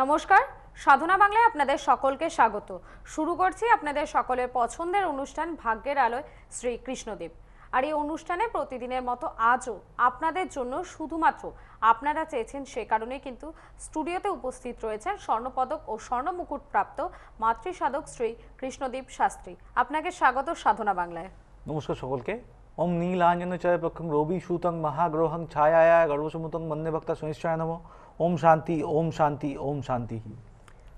নমস্কার, সাধনা বাংলায় আপনাদের সকলকে স্বাগত। শুরু করছি আপনাদের সকলের পছন্দের অনুষ্ঠান ভাগ্যের আলোয় শ্রী কৃষ্ণদেব। আর এই অনুষ্ঠানে প্রতিদিনের মতো আজও আপনাদের জন্য শুধুমাত্র আপনারা চেয়েছেন সে কারণে কিন্তু স্টুডিওতে উপস্থিত রয়েছেন স্বর্ণপদক ও স্বর্ণমুকুট প্রাপ্ত মাতৃসাধক শ্রী কৃষ্ণদীপ শাস্ত্রী। আপনাকে স্বাগত সাধনা বাংলায়। নমস্কার সকলকে। ওম নীলাঞ্জন চয়পক্ষং রবি সুতং মহাগ্রহং ছায়ায়া গর্ভসমুতং মন্যে ভক্ত সুনিশ্চয় নম ওম শান্তি ওম শান্তি ওম শান্তি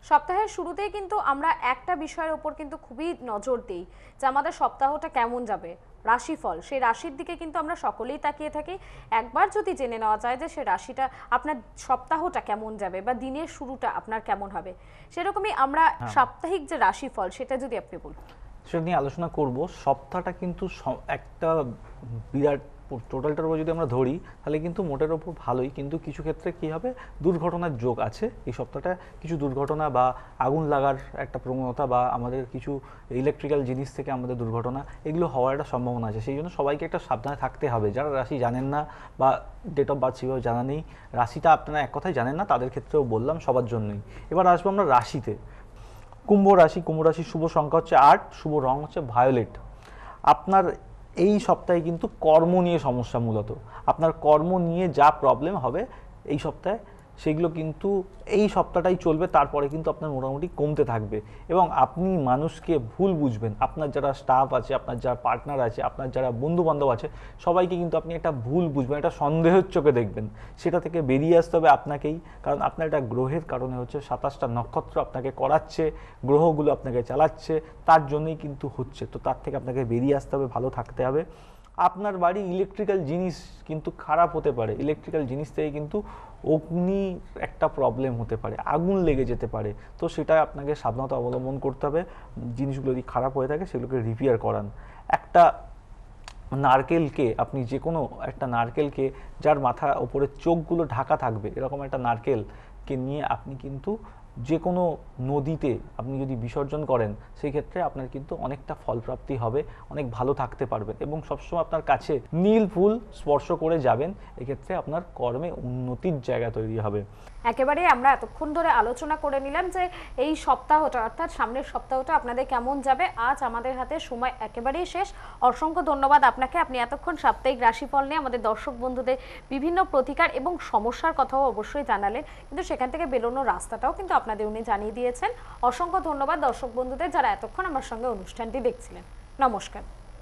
সপ্তাহের শুরুতেই কিন্তু আমরা একটা বিষয়ের ওপর কিন্তু খুবই নজর দিই যে আমাদের সপ্তাহটা কেমন যাবে রাশিফল। সেই রাশির দিকে কিন্তু আমরা সকলেই তাকিয়ে থাকি। একবার যদি জেনে নেওয়া যায় যে সেই রাশিটা আপনার সপ্তাহটা কেমন যাবে বা দিনের শুরুটা আপনার কেমন হবে সেরকমই আমরা সাপ্তাহিক যে রাশিফল সেটা যদি আপনি বলুন। সেটা নিয়ে আলোচনা করব। সপ্তাহটা কিন্তু একটা বিরাট টোটালটার উপর যদি আমরা ধরি, তাহলে কিন্তু মোটের ওপর ভালোই। কিন্তু কিছু ক্ষেত্রে কি হবে? দুর্ঘটনার যোগ আছে। এই সপ্তাহটা কিছু দুর্ঘটনা বা আগুন লাগার একটা প্রবণতা বা আমাদের কিছু ইলেকট্রিক্যাল জিনিস থেকে আমাদের দুর্ঘটনা, এগুলো হওয়ার একটা সম্ভাবনা আছে। সেই জন্য সবাইকে একটা সাবধানে থাকতে হবে। যারা রাশি জানেন না বা ডেট অফ বার্থ সেভাবে জানা নেই, রাশিটা আপনারা এক কথায় জানেন না, তাদের ক্ষেত্রেও বললাম সবার জন্যই। এবার আসব আমরা রাশিতে। কুম্ভ রাশি, কুম্ভ রাশির শুভ সংখ্যা হচ্ছে আট, শুভ রং হচ্ছে ভায়োলেট আপনার এই সপ্তাহে কিন্তু কর্ম নিয়ে সমস্যা মূলত। আপনার কর্ম নিয়ে যা প্রবলেম হবে, এই সপ্তাহে সেগুলো কিন্তু এই সপ্তাহটাই চলবে, তারপরে কিন্তু আপনার মোটামুটি কমতে থাকবে। এবং আপনি মানুষকে ভুল বুঝবেন। আপনার যারা স্টাফ আছে, আপনার যারা পার্টনার আছে, আপনার যারা বন্ধু বান্ধব আছে, সবাইকে কিন্তু আপনি একটা ভুল বুঝবেন, একটা সন্দেহের চোখে দেখবেন। সেটা থেকে বেরিয়ে আসতে হবে আপনাকেই। কারণ আপনার একটা গ্রহের কারণে হচ্ছে সাতাশটা নক্ষত্র আপনাকে করাচ্ছে, গ্রহগুলো আপনাকে চালাচ্ছে, তার জন্যই কিন্তু হচ্ছে। তো তার থেকে আপনাকে বেরিয়ে আসতে হবে, ভালো থাকতে হবে। আপনার বাড়ি ইলেকট্রিক্যাল জিনিস কিন্তু খারাপ হতে পারে। ইলেকট্রিক্যাল জিনিস থেকে কিন্তু অগ্নি একটা প্রবলেম হতে পারে, আগুন লেগে যেতে পারে। তো সেটা আপনাকে সাবধানতা অবলম্বন করতে হবে। জিনিসগুলো যদি খারাপ হয়ে থাকে, সেগুলোকে রিপেয়ার করান। একটা নারকেলকে, আপনি যে কোনো একটা নারকেলকে, যার মাথা ওপরে চোখগুলো ঢাকা থাকবে, এরকম একটা নারকেলকে নিয়ে আপনি কিন্তু যে কোনো নদীতে আপনি যদি বিসর্জন করেন সেই ক্ষেত্রে আপনার কিন্তু অনেকটা ফলপ্রাপ্তি হবে, অনেক ভালো থাকতে পারবেন এবং সবসময় আপনার কাছে নীল ফুল স্পর্শ করে যাবেন, এক্ষেত্রে আপনার কর্মে উন্নতির জায়গা তৈরি হবে। একেবারে আমরা এতক্ষণ ধরে আলোচনা করে নিলাম যে এই সপ্তাহটা, অর্থাৎ সামনের সপ্তাহটা আপনাদের কেমন যাবে? আজ আমাদের হাতে সময় একেবারেই শেষ। অসংখ্য ধন্যবাদ আপনাকে। আপনি এতক্ষণ সাপ্তাহিক রাশিফল নিয়ে আমাদের দর্শক বন্ধুদের বিভিন্ন প্রতিকার এবং সমস্যার কথাও অবশ্যই জানালেন। কিন্তু সেখান থেকে বেরোনোর রাস্তাটাও কিন্তু আপনাদের উনি জানিয়ে দিয়েছেন। অসংখ্য ধন্যবাদ দর্শক বন্ধুদের যারা এতক্ষণ আমার সঙ্গে অনুষ্ঠানটি দেখছিলেন। নমস্কার।